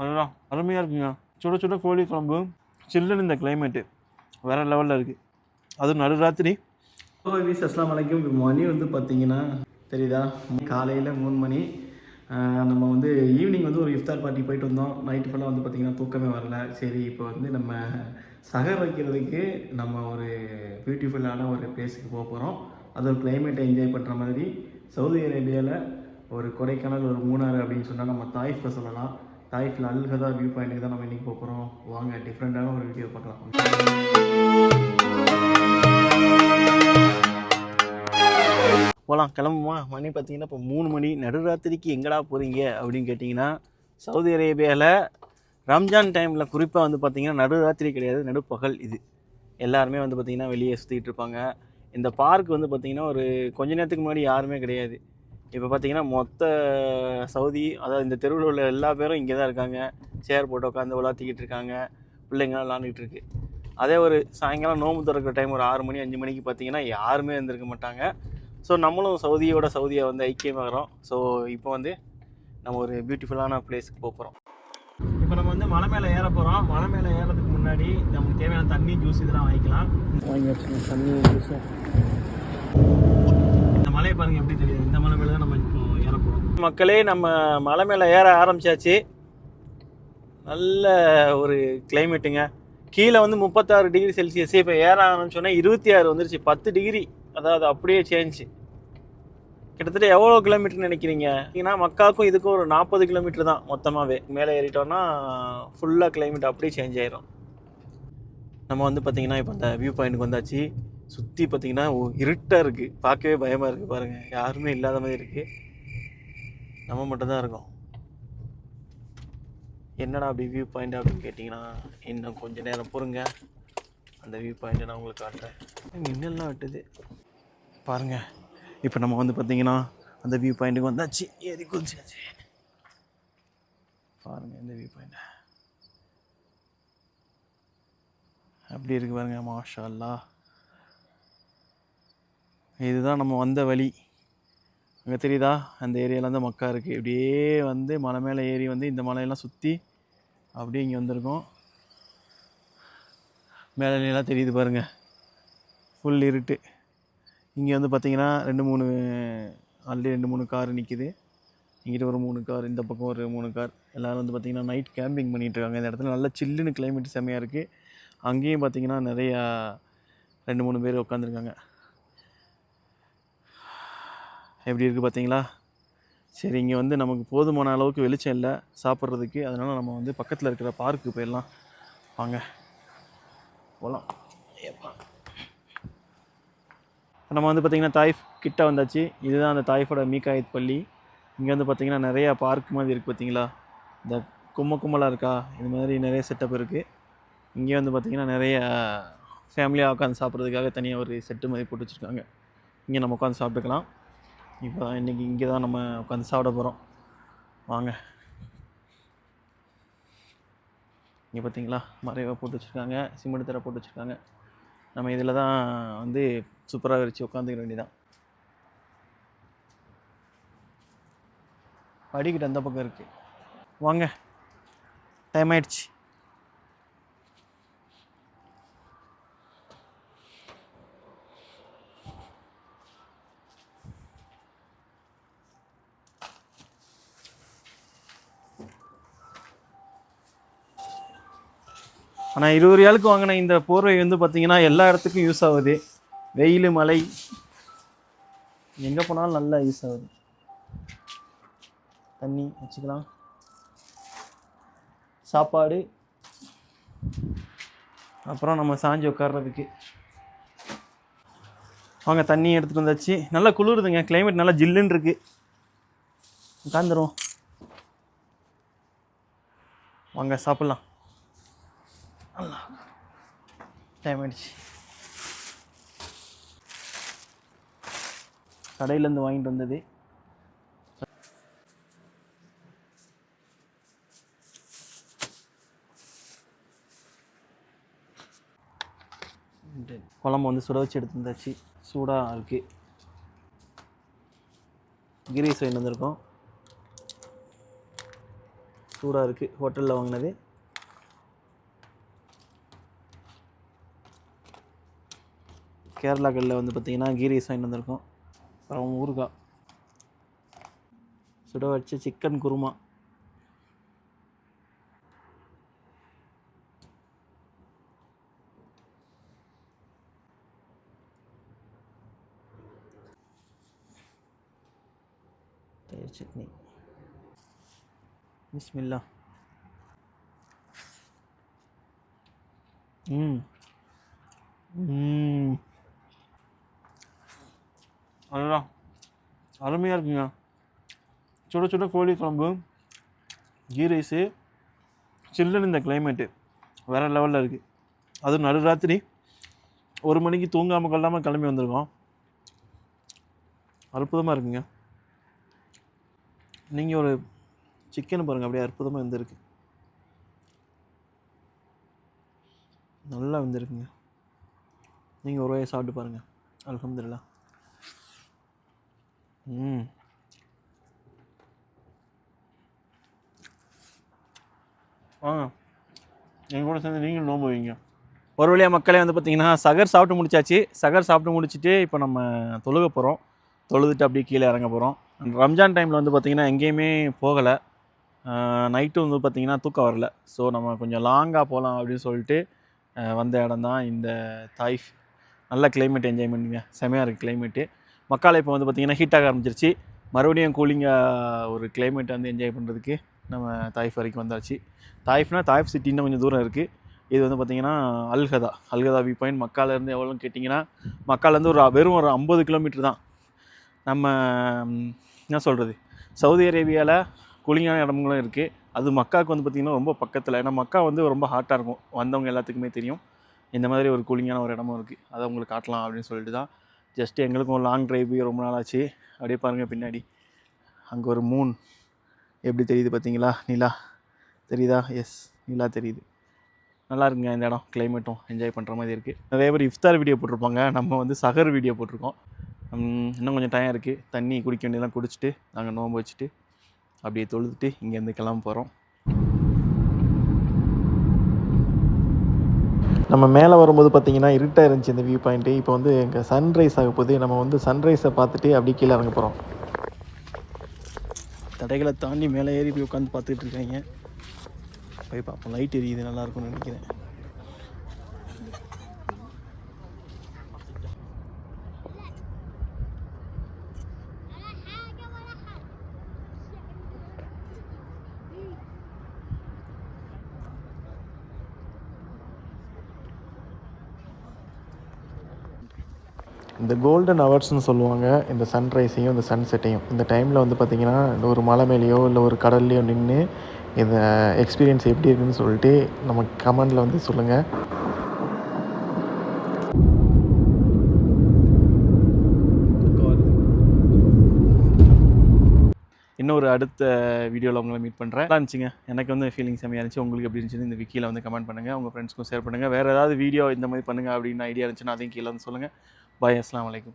அதுதான் அருமையாக இருக்குங்க. சுட சுட கோழி குழம்பு சில்லுன்னு இந்த கிளைமேட்டு வேறு லெவலில் இருக்குது அதுவும் நடுராத்திரி. ஓ வீஸ் அஸ்லாம் வலைக்கும் இப்போ மணி வந்து பார்த்தீங்கன்னா தெரியுதா? காலையில் மூணு மணி. நம்ம வந்து ஈவினிங் வந்து ஒரு இஃப்தார் பார்ட்டி போயிட்டு வந்தோம். நைட்டு ஃபுல்லாக வந்து பார்த்திங்கன்னா தூக்கமே வரல. சரி இப்போ வந்து நம்ம சகர் வைக்கிறதுக்கு நம்ம ஒரு பியூட்டிஃபுல்லான ஒரு பிளேஸுக்கு போக போகிறோம் அது ஒரு கிளைமேட்டை என்ஜாய் பண்ணுற மாதிரி. சவுதி அரேபியாவில் ஒரு கொடைக்கானல் ஒரு மூணாறு அப்படின்னு சொன்னால் நம்ம தாய்ஃபை சொல்லலாம். தாய்ஃபில் அல்கதா வியூ பாயிண்ட்டுக்கு தான் நம்ம இன்றைக்கி போகிறோம் வாங்க டிஃப்ரெண்ட்டான ஒரு வீடியோ பார்க்கலாம். போகலாம் கிளம்புமா? மணி பார்த்தீங்கன்னா இப்போ மூணு மணி. நடுராத்திரிக்கு எங்கடா போகிறீங்க அப்படின்னு கேட்டிங்கன்னா சவுதி அரேபியாவில் ரம்ஜான் டைமில் குறிப்பாக வந்து பார்த்திங்கன்னா நடுராத்திரி கிடையாது நடுப்பகல் இது. எல்லாருமே வந்து பார்த்திங்கன்னா வெளியே சுற்றிட்டு இருப்பாங்க. இந்த பார்க் வந்து பார்த்திங்கன்னா ஒரு கொஞ்ச நேரத்துக்கு முன்னாடி யாருமே கிடையாது. இப்போ பார்த்தீங்கன்னா மொத்த சவுதி அதாவது இந்த தெருவில் உள்ள எல்லா பேரும் இங்கே தான் இருக்காங்க. சேர் போட்டு உட்காந்து விளாத்திக்கிட்டு இருக்காங்க. பிள்ளைங்களாம் விளாண்டுக்கிட்டு இருக்கு. அதே ஒரு சாயங்காலம் நோம்பு திறக்கிற டைம் ஒரு ஆறு மணி அஞ்சு மணிக்கு பார்த்தீங்கன்னா யாருமே இருந்திருக்க மாட்டாங்க. ஸோ நம்மளும் சவுதியோட சவுதியை வந்து ஐக்கியமாகறோம். ஸோ இப்போ வந்து நம்ம ஒரு பியூட்டிஃபுல்லான பிளேஸுக்கு போகிறோம் இப்போ நம்ம வந்து மலை மேலே ஏற போகிறோம் மலை மேலே ஏறதுக்கு முன்னாடி நமக்கு தேவையான தண்ணி ஜூஸ் இதெல்லாம் வாங்கிக்கலாம். வாங்கி தண்ணி ஜூஸ் இந்த பாருங்க எப்படி தெரியுது? இந்த மலை மேலே தான் நம்ம இப்போ ஏற போகிறோம் மக்களே நம்ம மலை மேலே ஏற ஆரம்பிச்சாச்சு. நல்ல ஒரு கிளைமேட்டுங்க கீழே வந்து முப்பத்தாறு டிகிரி செல்சியஸ். இப்போ ஏற ஆரம்பிச்சோன்னா இருபத்தி ஆறு வந்துருச்சு. பத்து டிகிரி. அதாவது அப்படியே சேஞ்ச் கிட்டத்தட்ட எவ்வளோ கிலோமீட்டர்னு நினைக்கிறீங்க? ஏன்னா மக்காவுக்கும் இதுக்கும் ஒரு நாற்பது கிலோமீட்டர் தான் மொத்தமாகவே மேலே ஏறிட்டோம்னா ஃபுல்லாக கிளைமேட் அப்படியே சேஞ்ச் ஆயிரும். நம்ம வந்து பார்த்திங்கன்னா இப்போ அந்த வியூ பாயிண்ட்டுக்கு வந்தாச்சு. சுற்றி பார்த்தீங்கன்னா இருட்டாக இருக்குது பார்க்கவே பயமாக இருக்குது பாருங்கள் யாருமே இல்லாத மாதிரி இருக்குது நம்ம மட்டும்தான் இருக்கோம். என்னடா அப்படி வியூ பாயிண்ட் அப்படின்னு கேட்டிங்கன்னா இன்னும் கொஞ்சம் நேரம் பொறுங்க. அந்த வியூ பாயிண்ட்டை நான் உங்களுக்கு காட்டுறேன். மின்னல்லாம் வெட்டுது. பாருங்கள் இப்போ நம்ம வந்து பார்த்தீங்கன்னா அந்த வியூ பாயிண்ட்டுக்கு வந்தாச்சு. ஏறி குதிச்சாச்சு. பாருங்கள் இந்த வியூ பாயிண்ட்டை அப்படி இருக்கு பாருங்கள் மாஷா அல்லாஹ் இதுதான் நம்ம வந்த வழி. அங்கே தெரியுதா? அந்த ஏரியாவில் மக்கா இருக்குது இப்படியே வந்து மலை மேலே ஏறி வந்து இந்த மலையெல்லாம் சுற்றி அப்படியே இங்கே வந்திருக்கோம். மேலே தெரியுது பாருங்கள் ஃபுல் இருட்டு. இங்கே வந்து பார்த்திங்கன்னா ரெண்டு மூணு ஆல்ரெடி ரெண்டு மூணு கார் நிற்கிது இங்கிட்ட ஒரு மூணு கார் இந்த பக்கம் ஒரு மூணு கார் எல்லோரும் வந்து பார்த்திங்கன்னா நைட் கேம்பிங் பண்ணிகிட்ருக்காங்க இந்த இடத்துல நல்ல சில்லுன்னு கிளைமேட் செம்மையாக இருக்குது அங்கேயும் பார்த்திங்கன்னா நிறையா ரெண்டு மூணு பேர் உட்காந்துருக்காங்க எப்படி இருக்குது பார்த்தீங்களா? சரி இங்கே வந்து நமக்கு போதுமான அளவுக்கு வெளிச்சம் இல்லை. சாப்பிட்றதுக்கு. அதனால் நம்ம வந்து பக்கத்தில் இருக்கிற பார்க்கு போயிடலாம். வாங்க. போகலாம் இப்போ நம்ம வந்து பார்த்திங்கன்னா தாய்ஃப் கிட்ட வந்தாச்சு. இதுதான் அந்த தாய்ஃபோட மீகாயத் பள்ளி. இங்கே வந்து பார்த்திங்கன்னா நிறையா பார்க் மாதிரி இருக்குது பார்த்தீங்களா? இந்த கும்ம கும்மலாக இருக்கா? இது மாதிரி நிறைய செட்டப் இருக்குது இங்கே வந்து பார்த்திங்கன்னா நிறைய ஃபேமிலியாக உட்காந்து சாப்பிட்றதுக்காக தனியாக ஒரு செட்டு மாதிரி போட்டு வச்சுருக்காங்க. இங்கே நம்ம உட்காந்து சாப்பிட்டுக்கலாம். இப்போ இன்றைக்கி இங்கே தான் நம்ம உட்காந்து சாப்பிட போகிறோம். வாங்க. இங்கே பார்த்தீங்களா? மறைவாக போட்டு வச்சுருக்காங்க. சிமெண்ட் தர போட்டு வச்சுருக்காங்க. நம்ம இதில் தான் வந்து சூப்பராக வச்சு உட்காந்துக்க வேண்டியதான் படிக்கிட்டு அந்த பக்கம் இருக்குது வாங்க. டைம் ஆயிடுச்சு. ஆனால் இருபது ரியாலுக்கு வாங்கின இந்த போர்வை வந்து பார்த்தீங்கன்னா எல்லா இடத்துக்கும் யூஸ் ஆகுது. வெயில் மழை. எங்கே போனாலும் நல்லா யூஸ் ஆகுது. தண்ணி வச்சுக்கலாம். சாப்பாடு. அப்புறம் நம்ம சாஞ்சி உட்கார்றதுக்கு. வாங்க தண்ணி எடுத்துகிட்டு வந்தாச்சு. நல்லா குளிருதுங்க. கிளைமேட் நல்லா ஜில்லுன்னு இருக்குது உட்காந்துரும் வாங்க சாப்பிட்லாம். டைம் ஆயிடுச்சு கடையிலேருந்து வாங்கிட்டு வந்தது. குழம்பு வந்து சுட வச்சு எடுத்து வந்தாச்சு சூடாக இருக்குது கிரீஸ் வாங்கிட்டு வந்திருக்கோம். சூடாக இருக்குது ஹோட்டலில் வாங்கினது. கேரளாக்களில் வந்து பார்த்திங்கன்னா கீ ரைஸ் வாங்கிட்டு வந்திருக்கோம். அப்புறம் ஊறுகாய் சுட வச்சு சிக்கன் குருமா. தயிர் சட்னி. பிஸ்மில்லா. ம். ம். அருமையாக இருக்குங்க. சுட சுட கோழி குழம்பு கீ ரைஸு சில்லுன்னு இந்த கிளைமேட்டு வேறு லெவலில் இருக்குது அதுவும் நடுராத்திரி ஒரு மணிக்கு தூங்காமல் கொள்ளாமல் கிளம்பி வந்திருக்கோம். அற்புதமாக இருக்குங்க. நீங்கள் ஒரு சிக்கன் பாருங்கள் அப்படியே அற்புதமாக வெந்திருக்கு. நல்லா வந்துருக்குங்க. நீங்கள் ஒரு வயசு சாப்பிட்டு பாருங்கள் அலமதுல்லா ம். வாங்க. எங்கள் கூட சேர்ந்து நீங்களும் நோம்பு வைங்க. ஒரு வழியாக மக்களே வந்து பார்த்தீங்கன்னா சகர் சாப்பிட்டு முடிச்சாச்சு. சகர் சாப்பிட்டு முடிச்சுட்டு இப்போ நம்ம தொழுக போகிறோம் தொழுதுட்டு அப்படியே கீழே இறங்க போகிறோம் ரம்ஜான் டைமில் வந்து பார்த்திங்கன்னா எங்கேயுமே போகலை. நைட்டு வந்து பார்த்திங்கன்னா தூக்கம் வரல. ஸோ நம்ம கொஞ்சம் லாங்காக போகலாம் அப்படின்னு சொல்லிட்டு வந்த இடம் தான் இந்த தாய்ஃப் நல்ல கிளைமேட் என்ஜாய் பண்ணுங்க செமையாக இருக்குது கிளைமேட்டு மக்கால் இப்போ வந்து பார்த்திங்கன்னா ஹீட்டாக ஆரம்பிச்சிருச்சு. மறுபடியும் கூலிங்காக ஒரு கிளைமேட் வந்து என்ஜாய் பண்ணுறதுக்கு நம்ம தாய்ஃப் வரைக்கும் வந்தாச்சு. தாய்ஃப்னா தாய்ஃப் சிட்டின்னு கொஞ்சம் தூரம் இருக்குது இது வந்து பார்த்திங்கன்னா அல்கதா. அல்கதா வியூ பாயிண்ட் மக்காலேருந்து எவ்வளோன்னு கேட்டிங்கன்னா மக்காலேருந்து ஒரு வெறும் ஒரு ஐம்பது கிலோமீட்டர் தான். நம்ம என்ன சொல்கிறது சவுதி அரேபியாவில் கூலிங்கான இடங்களும் இருக்குது அது மக்காவுக்கு வந்து பார்த்திங்கன்னா ரொம்ப பக்கத்தில். ஏன்னா மக்கா வந்து ரொம்ப ஹாட்டாக இருக்கும். வந்தவங்க எல்லாத்துக்குமே தெரியும். இந்த மாதிரி ஒரு கூலிங்கான ஒரு இடமும் இருக்குது அதை உங்களுக்கு காட்டலாம் அப்படின்னு சொல்லிட்டு தான் ஜஸ்ட் எங்களுக்கும் லாங் ட்ரைவ் ரொம்ப நாள் ஆச்சு அப்படியே பாருங்கள் பின்னாடி. அங்கே ஒரு மூன் எப்படி தெரியுது பார்த்தீங்களா? நிலா. தெரியுதா? எஸ் நிலா தெரியுது. நல்லா இருக்குங்க இந்த இடம். கிளைமேட்டும் என்ஜாய் பண்ணுற மாதிரி இருக்குது நிறைய பேர் இஃப்தார் வீடியோ போட்டிருப்பாங்க. நம்ம வந்து சகர் வீடியோ போட்டிருக்கோம். இன்னும் கொஞ்சம் டைம் இருக்குது தண்ணி குடிக்க வேண்டியதெல்லாம் குடிச்சிட்டு நாங்கள் நோம்பு வச்சுட்டு அப்படியே தொழுதுட்டு இங்கேருந்து கிளம்ப போகிறோம் நம்ம மேலே வரும்போது பார்த்தீங்கன்னா இருட்டாக இருந்துச்சு இந்த வியூ பாயிண்ட்டு இப்போ வந்து எங்கள் சன்ரைஸ் ஆக போகுது. நம்ம வந்து சன்ரைஸை பார்த்துட்டு அப்படியே கீழே இறங்க போகிறோம் தடைகளை தாண்டி மேலே ஏறி போய் உட்காந்து பார்த்துட்டு இருக்காங்க. போய் பார்ப்போம். லைட் எரியுது நல்லா இருக்கும்னு நினைக்கிறேன். இந்த கோல்டன் ஹவர்ஸ்னு சொல்லுவாங்க இந்த சன்ரைஸையும் இந்த சன்செட்டையும் இந்த டைமில் வந்து பார்த்திங்கன்னா ஒரு மலை மேலேயோ இல்லை ஒரு கடல்லையோ நின்று இந்த எக்ஸ்பீரியன்ஸ் எப்படி இருக்குன்னு சொல்லிட்டு நம்ம கமெண்டில் வந்து சொல்லுங்கள் இன்னொரு அடுத்த வீடியோவில் உங்களை மீட் பண்ணுறேன் நல்லா இருந்துச்சுங்க. எனக்கு வந்து ஃபீலிங் செம்மையாக இருந்துச்சு. உங்களுக்கு எப்படி இருந்துச்சுன்னு இந்த விக்கியில் வந்து கமெண்ட் பண்ணுங்கள் உங்கள் ஃப்ரெண்ட்ஸ்க்கும் ஷேர் பண்ணுங்கள் வேறு ஏதாவது வீடியோ இந்த மாதிரி பண்ணுங்கள் அப்படின்னு ஐடியா இருந்துச்சுன்னா அதையும் கீழே வந்து சொல்லுங்கள் باي السلام عليكم.